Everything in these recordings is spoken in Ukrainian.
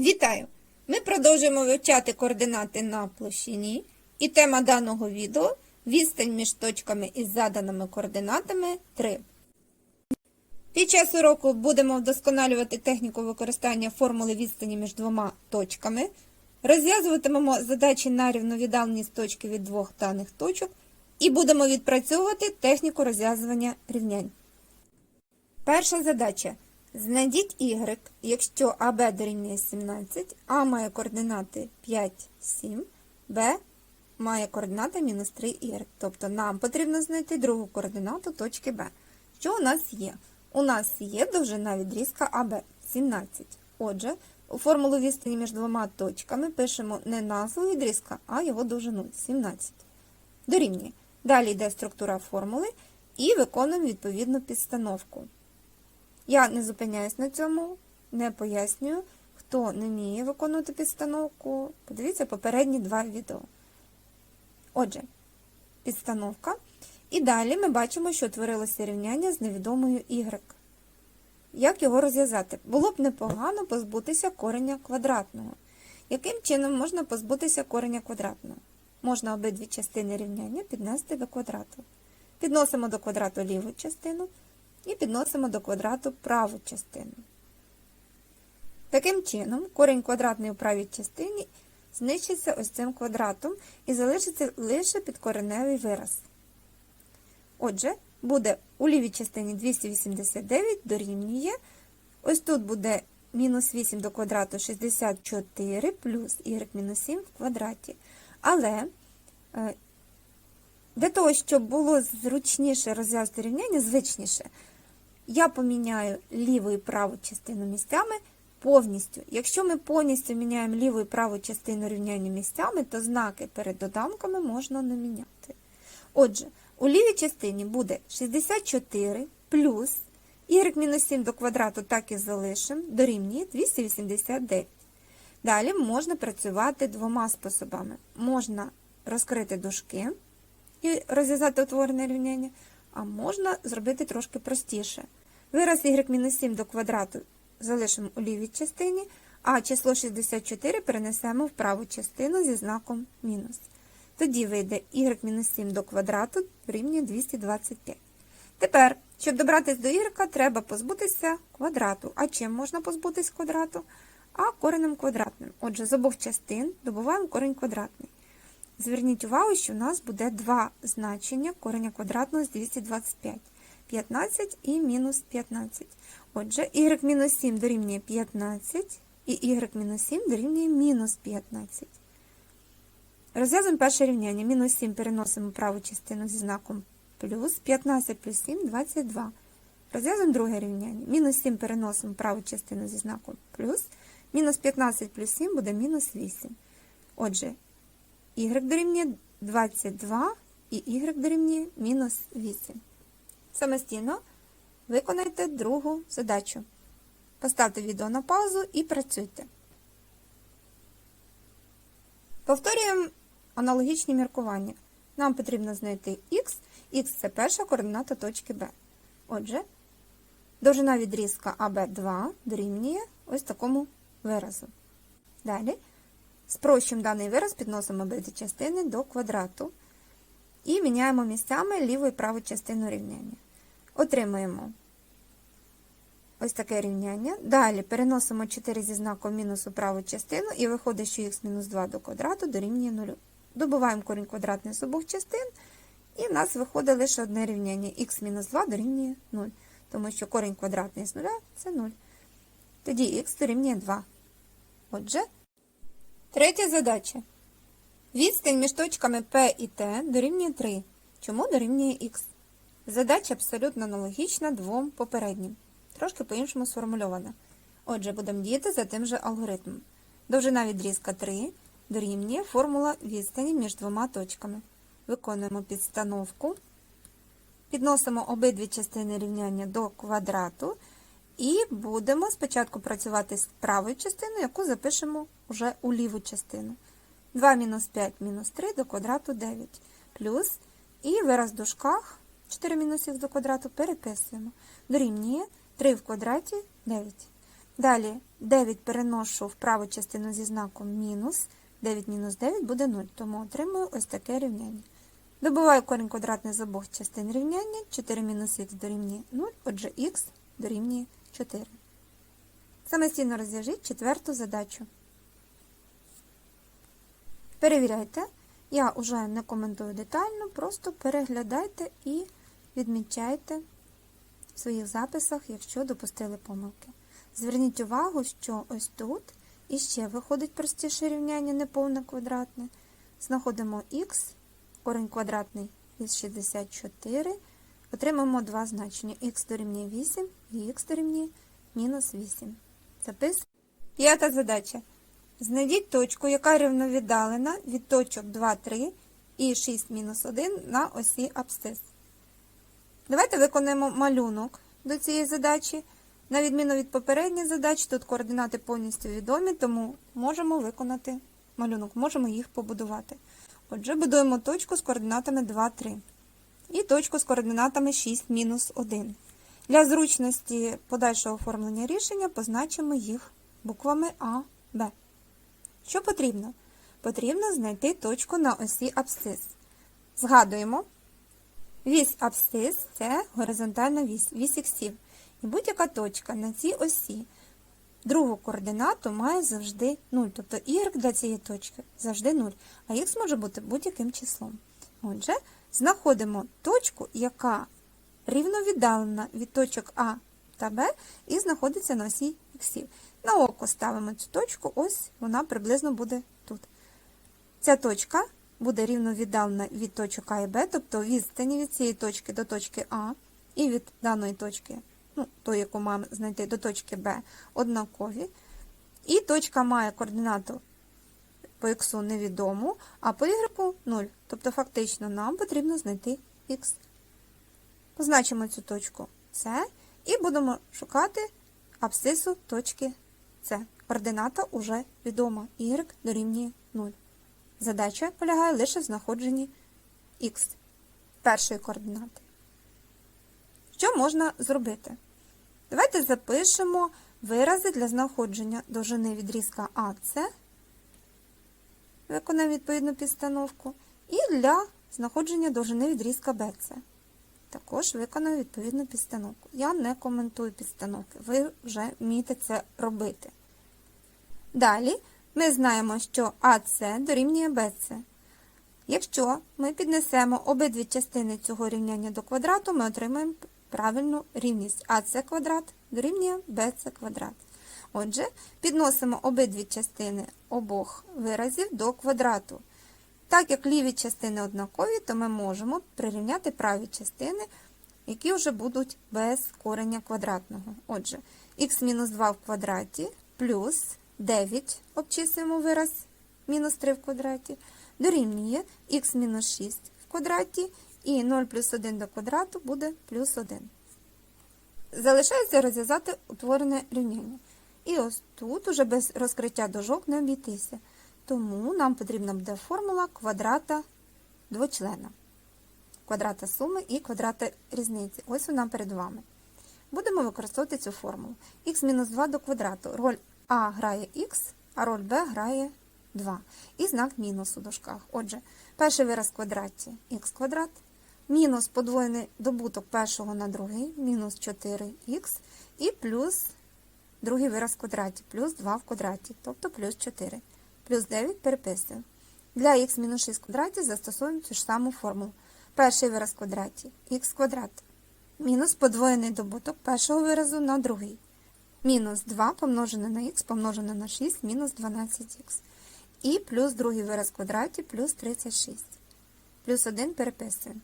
Вітаю! Ми продовжуємо вивчати координати на площині, і тема даного відео відстань між точками із заданими координатами 3. Під час уроку будемо вдосконалювати техніку використання формули відстані між двома точками, розв'язуватимемо задачі на рівновіддаленість точки від двох даних точок і будемо відпрацьовувати техніку розв'язування рівнянь. Перша задача. Знайдіть y, якщо АБ дорівнює 17, А має координати 5, 7, Б має координати мінус 3y. Тобто нам потрібно знайти другу координату точки Б. Що у нас є? У нас є довжина відрізка АБ 17. Отже, у формулу відстані між двома точками пишемо не назву відрізка, а його довжину 17. Дорівнює. Далі йде структура формули і виконуємо відповідну підстановку. Я не зупиняюсь на цьому, не пояснюю. Хто не вміє виконувати підстановку, подивіться попередні два відео. Отже, підстановка. І далі ми бачимо, що утворилося рівняння з невідомою y. Як його розв'язати? Було б непогано позбутися кореня квадратного. Яким чином можна позбутися кореня квадратного? Можна обидві частини рівняння піднести до квадрату. Підносимо до квадрату ліву частину і підносимо до квадрату праву частину. Таким чином, корінь квадратний у правій частині знищиться ось цим квадратом і залишиться лише підкореневий вираз. Отже, буде у лівій частині 289 дорівнює. Ось тут буде мінус 8 до квадрату 64 плюс y мінус 7 в квадраті. Але е, для того, щоб було зручніше розв'язати рівняння, звичніше, я поміняю ліву і праву частину місцями повністю. Якщо ми повністю міняємо ліву і праву частину рівняння місцями, то знаки перед доданками можна не міняти. Отже, у лівій частині буде 64 плюс y-7 до квадрату так і залишимо, дорівнює 289. Далі можна працювати двома способами. Можна розкрити дужки і розв'язати утворене рівняння, а можна зробити трошки простіше. Вираз y-7 до квадрату залишимо у лівій частині, а число 64 перенесемо в праву частину зі знаком мінус. Тоді вийде y-7 до квадрату рівня 225. Тепер, щоб добратися до y, треба позбутися квадрату. А чим можна позбутися квадрату? А коренем квадратним. Отже, з обох частин добуваємо корень квадратний. Зверніть увагу, що у нас буде два значення кореня квадратного з 225. 15 і мінус 15. Отже, y мінус 7 дорівнює 15, і y мінус 7 дорівнює мінус 15. Розв'язуємо перше рівняння. Мінус 7 переносимо праву частину зі знаком плюс, 15 плюс 7 – 22. Розв'язуємо друге рівняння. Мінус 7 переносимо праву частину зі знаком плюс, мінус 15 плюс 7 буде мінус 8. Отже, y дорівнює 22 і y дорівнює мінус 8. Самостійно виконайте другу задачу. Поставте відео на паузу і працюйте. Повторюємо аналогічні міркування. Нам потрібно знайти х, х це перша координата точки Б. Отже, довжина відрізка АБ2 дорівнює ось такому виразу. Далі спрощуємо даний вираз, підносимо обидві частини до квадрату і міняємо місцями ліву і праву частину рівняння. Отримаємо ось таке рівняння. Далі переносимо 4 зі знаком мінус у праву частину і виходить, що х-2 до квадрату дорівнює 0. Добуваємо корінь квадратний з обох частин, і в нас виходить лише одне рівняння х-2 дорівнює 0, тому що корінь квадратний з 0 це 0. Тоді х дорівнює 2. Отже, третя задача. Відстань між точками P і T дорівнює 3. Чому дорівнює х? Задача абсолютно аналогічна двом попереднім. Трошки по-іншому сформульована. Отже, будемо діяти за тим же алгоритмом. Довжина відрізка 3 дорівнює формула відстані між двома точками. Виконуємо підстановку. Підносимо обидві частини рівняння до квадрату. І будемо спочатку працювати з правою частиною, яку запишемо вже у ліву частину. 2 мінус 5 мінус 3 до квадрату 9. Плюс і вираз в дужках 4 мінус х до квадрату переписуємо. Дорівнює 3 в квадраті 9. Далі 9 переношу в праву частину зі знаком мінус. 9 мінус 9 буде 0, тому отримую ось таке рівняння. Добуваю корінь квадратний з обох частин рівняння. 4 мінус х дорівнює 0, отже х дорівнює 4. Самостійно розв'яжіть четверту задачу. Перевіряйте. Я вже не коментую детально, просто переглядайте і відмічайте в своїх записах, якщо допустили помилки. Зверніть увагу, що ось тут іще виходить простіше рівняння неповне квадратне. Знаходимо х, корень квадратний із 64. Отримаємо два значення х дорівнює 8 і х дорівнює мінус 8. Запис. П'ята задача. Знайдіть точку, яка рівновіддалена від точок 2, 3 і 6 мінус 1 на осі абсцис. Давайте виконаємо малюнок до цієї задачі. На відміну від попередніх задач, тут координати повністю відомі, тому можемо виконати малюнок, можемо їх побудувати. Отже, будуємо точку з координатами 2, 3 і точку з координатами 6, мінус 1. Для зручності подальшого оформлення рішення позначимо їх буквами А, Б. Що потрібно? Потрібно знайти точку на осі абсцис. Згадуємо, вісь абсцис це горизонтальна вісь, вісь іксів. І будь-яка точка на цій осі другу координату має завжди 0. Тобто y для цієї точки завжди 0, а х може бути будь-яким числом. Отже, знаходимо точку, яка рівновіддалена від точок А та Б і знаходиться на осі х. На око ставимо цю точку, ось вона приблизно буде тут. Ця точка буде рівновіддалена від точок А і Б, тобто відстані від цієї точки до точки А і від даної точки, ну, тої, яку маємо знайти до точки Б, однакові. І точка має координату по х невідому, а по y 0. Тобто, фактично, нам потрібно знайти х. Позначимо цю точку С і будемо шукати абсцису точки С. Координата уже відома. Y дорівнює 0. Задача полягає лише в знаходженні х першої координати. Що можна зробити? Давайте запишемо вирази для знаходження довжини відрізка АС, виконаємо відповідну підстановку, і для знаходження довжини відрізка БЦ. Також виконаю відповідну підстановку. Я не коментую підстановки, ви вже вмієте це робити. Далі ми знаємо, що АС дорівнює БЦ. Якщо ми піднесемо обидві частини цього рівняння до квадрату, ми отримаємо правильну рівність АС квадрат дорівнює БЦ квадрат. Отже, підносимо обидві частини обох виразів до квадрату. Так як ліві частини однакові, то ми можемо прирівняти праві частини, які вже будуть без корення квадратного. Отже, х-2 в квадраті плюс 9 обчислюємо вираз мінус 3 в квадраті, дорівнює х-6 в квадраті, і 0 плюс 1 до квадрату буде плюс 1. Залишається розв'язати утворене рівняння. І ось тут уже без розкриття дужок не обійтися. Тому нам потрібна буде формула квадрата двочлена. Квадрата суми і квадрата різниці. Ось вона перед вами. Будемо використовувати цю формулу. х-2 до квадрату. Роль А грає х, а роль Б грає 2. І знак мінус у дужках. Отже, перший вираз в квадраті х квадрат, мінус подвоєний добуток першого на другий, мінус 4х, і плюс другий вираз в квадраті, плюс 2 в квадраті, тобто плюс 4. Плюс 9 переписуємо. Для х-6 в квадраті застосуємо цю ж саму формулу. Перший вираз в квадраті х квадрат. Мінус подвоєний добуток першого виразу на другий. Мінус 2 помножене на х помножене на 6 мінус 12х. І плюс другий вираз в квадраті плюс 36. Плюс 1 переписуємо.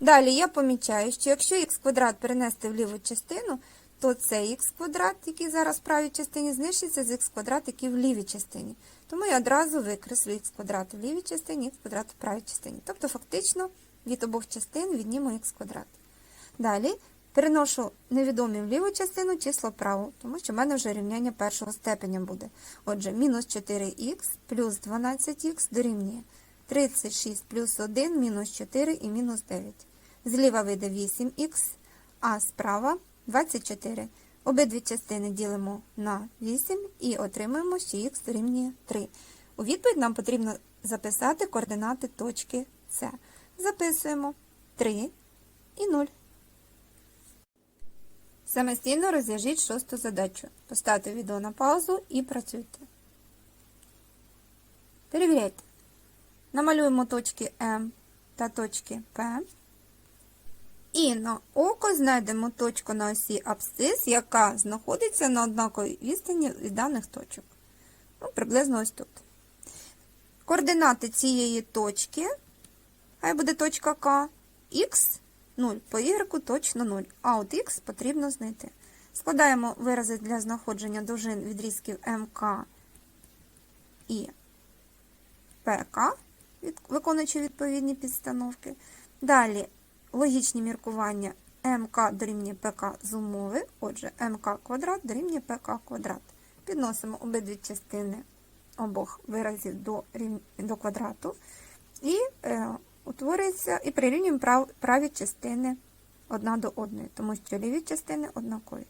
Далі я помічаю, що якщо х квадрат перенести в ліву частину, то цей х квадрат, який зараз в правій частині, знищиться з х квадрат, який в лівій частині. Тому я одразу викреслю х квадрат в лівій частині, х квадрат в правій частині. Тобто, фактично, від обох частин відніму х квадрат. Далі переношу невідомі в ліву частину число праву, тому що в мене вже рівняння першого степеня буде. Отже, мінус 4х плюс 12х дорівнює 36 плюс 1 мінус 4 і мінус 9. Зліва вийде 8х, а справа 24. Обидві частини ділимо на 8 і отримуємо, що х дорівнює 3. У відповідь нам потрібно записати координати точки С. Записуємо 3 і 0. Самостійно розв'яжіть шосту задачу. Поставте відео на паузу і працюйте. Перевіряйте. Намалюємо точки М та точки П. І на око знайдемо точку на осі абсцис, яка знаходиться на однаковій відстані від даних точок. Ну, приблизно ось тут. Координати цієї точки, хай буде точка К, х 0, по y точно 0, а от х потрібно знайти. Складаємо вирази для знаходження довжин відрізків МК і ПК, виконуючи відповідні підстановки. Далі логічні міркування МК дорівнює ПК з умови, отже, МК квадрат дорівнює ПК квадрат. Підносимо обидві частини обох виразів до до квадрату і е, утворюється, і прирівнюємо прав... праві частини одна до одної, тому що ліві частини однакові.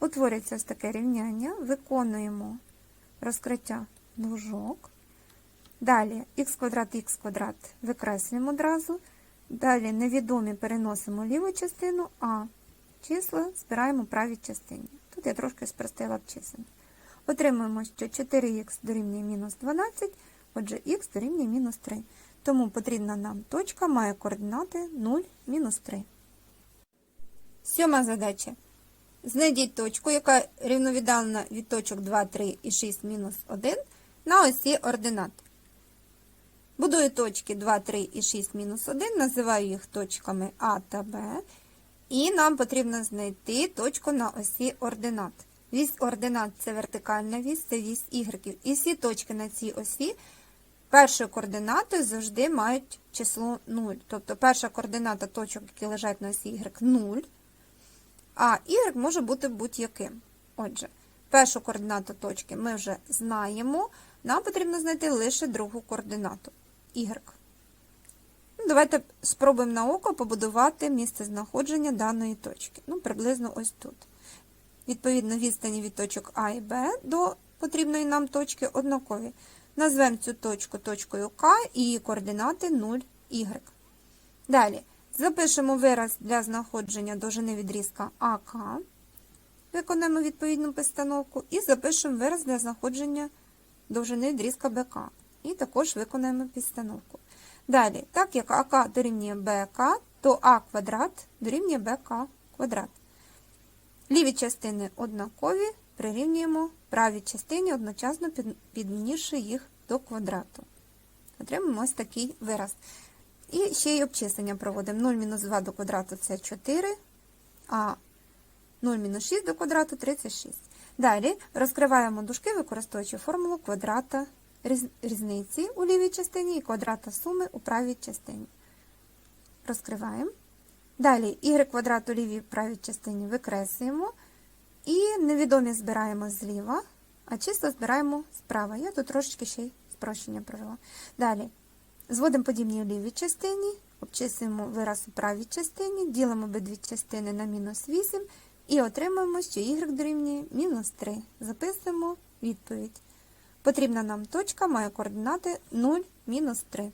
Утворюється ось таке рівняння, виконуємо розкриття дужок. Далі х квадрат х квадрат викреслюємо одразу. Далі невідомі переносимо ліву частину, а числа збираємо в правій частині. Тут я трошки спростила обчислення. Отримуємо, що 4х дорівнює мінус 12, отже, х дорівнює мінус 3. Тому потрібна нам точка має координати 0, мінус 3. Сьома задача. Знайдіть точку, яка рівновіддалена від точок 2, 3 і 6 мінус 1 на осі ординат. Будую точки 2, 3 і 6 мінус 1, називаю їх точками А та Б. І нам потрібно знайти точку на осі ординат. Вісь ординат це вертикальна вісь, це вісь Y. І всі точки на цій осі першою координатою завжди мають число 0. Тобто перша координата точок, які лежать на осі Y 0. А Y може бути будь-яким. Отже, першу координату точки ми вже знаємо. Нам потрібно знайти лише другу координату Y. Ну, Давайте спробуємо на око побудувати місце знаходження даної точки. Ну, приблизно ось тут. Відповідно, відстані від точок А і Б до потрібної нам точки однакові. Назвемо цю точку точкою К і координати 0, Y. Далі запишемо вираз для знаходження довжини відрізка АК. Виконаємо відповідну постановку і запишемо вираз для знаходження довжини відрізка БК. І також виконаємо підстановку. Далі, так як АК дорівнює БК, то А квадрат дорівнює БК квадрат. Ліві частини однакові, прирівнюємо правій частині, одночасно підмінивши їх до квадрату. Отримаємо ось такий вираз. І ще й обчислення проводимо. 0 мінус 2 до квадрату це 4, а 0 мінус 6 до квадрату 36. Далі розкриваємо дужки, використовуючи формулу квадрата різниці у лівій частині і квадрата суми у правій частині. Розкриваємо. Далі y квадрат у лівій правій частині викреслюємо. І невідомі збираємо зліва, а чисто збираємо справа. Я тут трошечки ще й спрощення провела. Далі зводимо подібні у лівій частині, обчислюємо вираз у правій частині, ділимо обидві частини на мінус 8 і отримуємо, що y дорівнює мінус 3. Записуємо відповідь. Потрібна нам точка має координати 0, мінус 3.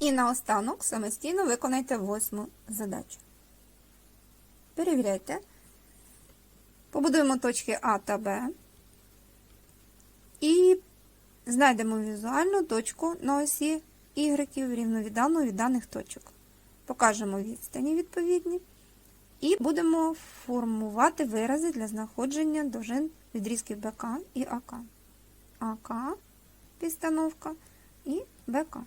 І наостанок самостійно виконайте восьму задачу. Перевіряйте. Побудуємо точки А та Б. І знайдемо візуальну точку на осі Y рівновіддану від даних точок. Покажемо відстані відповідні. І будемо формувати вирази для знаходження довжин відрізків БК і АК. АК підстановка і БК.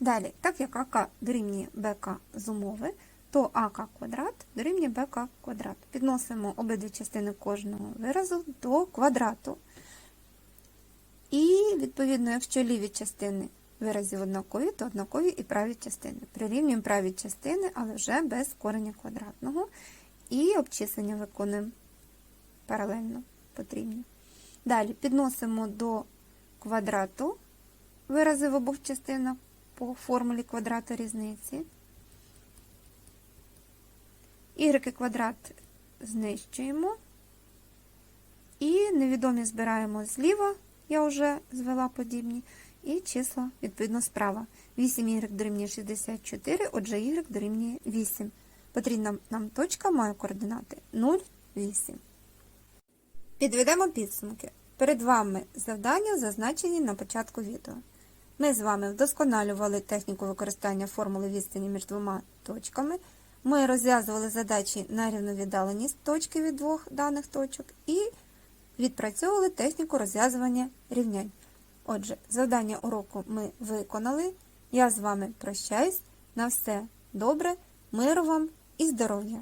Далі, так як АК дорівнює БК з умови, то АК квадрат дорівнює БК квадрат. Підносимо обидві частини кожного виразу до квадрату. І, відповідно, якщо ліві частини виразів однакові, то однакові і праві частини. Прирівнюємо праві частини, але вже без кореня квадратного. І обчислення виконуємо паралельно потрібні. Далі підносимо до квадрату вирази в обох частинах по формулі квадрата різниці. Y квадрат знищуємо. І невідомі збираємо зліва, я вже звела подібні, і числа, відповідно, справа. 8y дорівнює 64, отже, y дорівнює 8. Потрібна нам точка має координати 0, 8. Підведемо підсумки. Перед вами завдання, зазначені на початку відео. Ми з вами вдосконалювали техніку використання формули відстані між двома точками. Ми розв'язували задачі на рівновіддаленість точки від двох даних точок і відпрацьовували техніку розв'язування рівнянь. Отже, завдання уроку ми виконали. Я з вами прощаюсь. На все добре, миру вам і здоров'я!